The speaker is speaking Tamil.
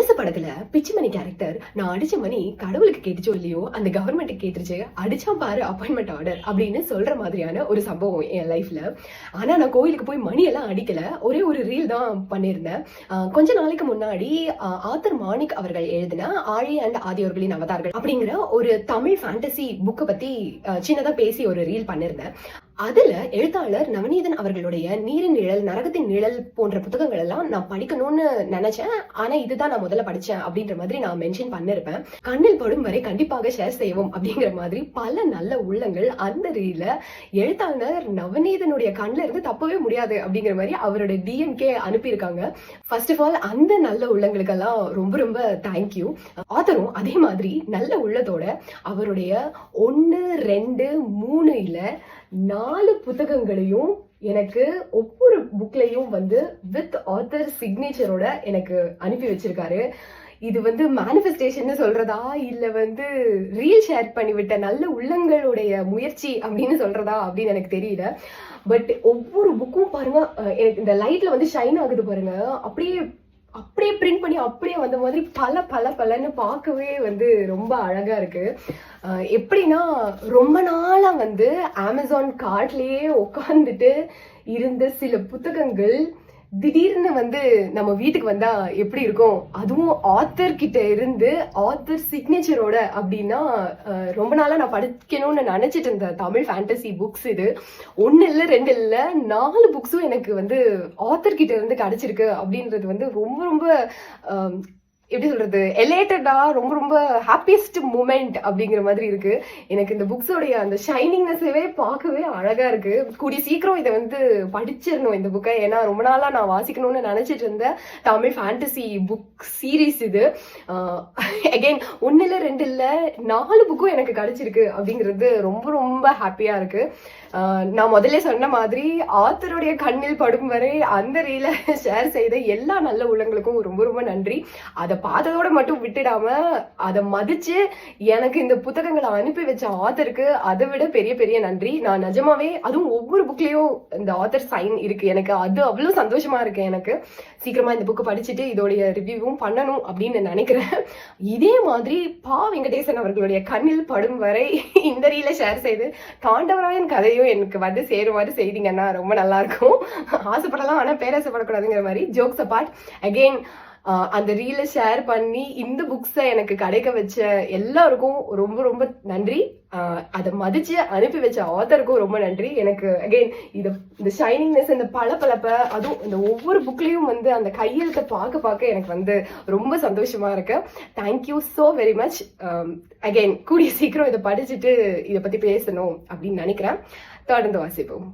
அரசு படத்துல பிச்சுமணி கேரக்டர் நான் அடிச்ச மணி கடவுளுக்கு கேட்டுச்சோ இல்லையோ அந்த கவர்மெண்ட் கேட்டுருச்சு அடிச்சா பாரு அப்பாயின்மெண்ட் ஆர்டர் அப்படின்னு சொல்ற மாதிரியான ஒரு சம்பவம் என் லைஃப்ல ஆனா நான் கோயிலுக்கு போய் மணி எல்லாம் அடிக்கல. ஒரே ஒரு ரீல் தான் பண்ணியிருந்தேன். கொஞ்ச நாளைக்கு முன்னாடி ஆத்தர் மாணிக் அவர்கள் எழுதின ஆழி அண்ட் ஆதியோர்களின் அவதார்கள் அப்படிங்கிற ஒரு தமிழ் ஃபேண்டசி புக்கை பத்தி சின்னதா பேசி ஒரு ரீல் பண்ணியிருந்தேன். அதுல எழுத்தாளர் நவநீதன் அவர்களுடைய நீரின் நிழல் நரகத்தின் நிழல் போன்ற புத்தகங்கள் எல்லாம் நான் படிக்கணும்னு நினைச்சேன். ஆனா இதுதான் நான் முதல்ல படிச்சேன் அப்படின்ற மாதிரி நான் மென்ஷன் பண்ணிருப்பேன். கண்ணில் படும் வரை கண்டிப்பாக ஷேர் செய்வோம் அப்படிங்கிற மாதிரி பல நல்ல உள்ளங்கள் அந்த ரீல எழுத்தாளர் நவநீதனுடைய கண்ணில் இருந்து தப்பவே முடியாது அப்படிங்கிற மாதிரி அவரோட டிஎம்கே அனுப்பியிருக்காங்க. ஃபர்ஸ்ட் ஆஃப் ஆல் அந்த நல்ல உள்ளங்களுக்கெல்லாம் ரொம்ப ரொம்ப தேங்க்யூ ஆத்தரும் அதே மாதிரி நல்ல உள்ளத்தோட அவருடைய ஒன்று ரெண்டு மூணு இல்ல நாலு புத்தகங்களையும் எனக்கு ஒவ்வொரு புக்லையும் வந்து வித் ஆத்தர் சிக்னேச்சரோட எனக்கு அனுப்பி வச்சிருக்காரு. இது வந்து மேனிஃபெஸ்டேஷன் சொல்றதா? இல்ல வந்து ரீல் ஷேர் பண்ணிவிட்ட நல்ல உள்ளங்களுடைய முயற்சி அப்படின்னு சொல்றதா? அப்படின்னு எனக்கு தெரியல. பட் ஒவ்வொரு புக்கும் பாருங்க எனக்கு இந்த லைட்ல வந்து ஷைன் ஆகுது பாருங்க. அப்படியே அப்படியே பிரிண்ட் பண்ணி அப்படியே வந்த மாதிரி பல பல பலன்னு பார்க்கவே வந்து ரொம்ப அழகா இருக்கு. எப்படின்னா ரொம்ப நாளா வந்து அமேசான் கார்ட்லயே உட்காந்துட்டு இருந்த சில புத்தகங்கள் திடீர்னு வந்து நம்ம வீட்டுக்கு வந்தா எப்படி இருக்கும்? அதுவும் ஆத்தர் கிட்ட இருந்து ஆத்தர் சிக்னேச்சரோட அப்படின்னா ரொம்ப நாளா நான் படிக்கணும்னு நினைச்சிட்டு இருந்த தமிழ் ஃபேண்டசி புக்ஸ் இது. ஒன்னு இல்ல ரெண்டு இல்ல நாலு புக்ஸும் எனக்கு வந்து ஆத்தர் கிட்ட இருந்து கிடைச்சிருக்கு அப்படின்றது வந்து ரொம்ப ரொம்ப எப்படி சொல்றது எலேட்டடா ரொம்ப ரொம்ப ஹாப்பியஸ்ட் மூமெண்ட் அப்படிங்கிற மாதிரி இருக்கு. எனக்கு இந்த புக்ஸோடைய அந்த ஷைனிங்னஸவே பார்க்கவே அழகா இருக்கு. கூடிய சீக்கிரம் இதை வந்து படிச்சிடணும் இந்த புக்கை ஏன்னா ரொம்ப நாளா நான் வாசிக்கணும்னு நினைச்சிட்டு இருந்த தமிழ் ஃபேண்டசி புக் சீரீஸ் இது. அகைன் ஒன்னு இல்லை ரெண்டு இல்லை நாலு புக்கும் எனக்கு கிடைச்சிருக்கு அப்படிங்கிறது ரொம்ப ரொம்ப ஹாப்பியா இருக்கு. நான் முதல்ல சொன்ன மாதிரி ஆத்தருடைய கண்ணில் படும் வரை அந்த ரீல ஷேர் செய்த எல்லா நல்ல உள்ளங்களுக்கும் ரொம்ப ரொம்ப நன்றி. அதை பார்த்ததோட மட்டும் விட்டுடாம அதை மதிச்சு எனக்கு இந்த புத்தகங்களை அனுப்பி வச்ச ஆத்தருக்கு அதை விட பெரிய பெரிய நன்றி. நான் நிஜமாவே அதுவும் ஒவ்வொரு புக்லயும் இந்த ஆத்தர் சைன் இருக்கு. எனக்கு அது அவ்வளவு சந்தோஷமா இருக்கு எனக்கு. சீக்கிரமா இந்த புக்கு படிச்சுட்டு இதோடைய ரிவ்யூவும் பண்ணணும் அப்படின்னு நினைக்கிறேன். இதே மாதிரி பா வெங்கடேசன் அவர்களுடைய கண்ணில் படும் வரை இந்த ரீல ஷேர் செய்து தாண்டவராயன் கதையும் எனக்கு வந்து சேருமாறு செய்தீங்கன்னா ரொம்ப நல்லா இருக்கும். ஆசைப்படலாம் ஆனா பேராசைப்படக்கூடாதுங்கிற மாதிரி. ஜோக்ஸ் அபார்ட் அகெயின் அந்த ரீலை ஷேர் பண்ணி இந்த புக்ஸை எனக்கு கிடைக்க வச்ச எல்லாருக்கும் ரொம்ப ரொம்ப நன்றி. அதை மதிச்சு அனுப்பி வச்ச ஆத்தருக்கும் ரொம்ப நன்றி. எனக்கு அகைன் இது இந்த ஷைனிங்னஸ் இந்த பளபளப்ப அதுவும் இந்த ஒவ்வொரு புக்லேயும் வந்து அந்த கையெழுத்தை பார்க்க பார்க்க எனக்கு வந்து ரொம்ப சந்தோஷமா இருக்கு. Thank you so very much again கூடிய சீக்கிரம் இதை படிச்சுட்டு இதை பற்றி பேசணும் அப்படின்னு நினைக்கிறேன். தொடர்ந்து வாசிப்போம்.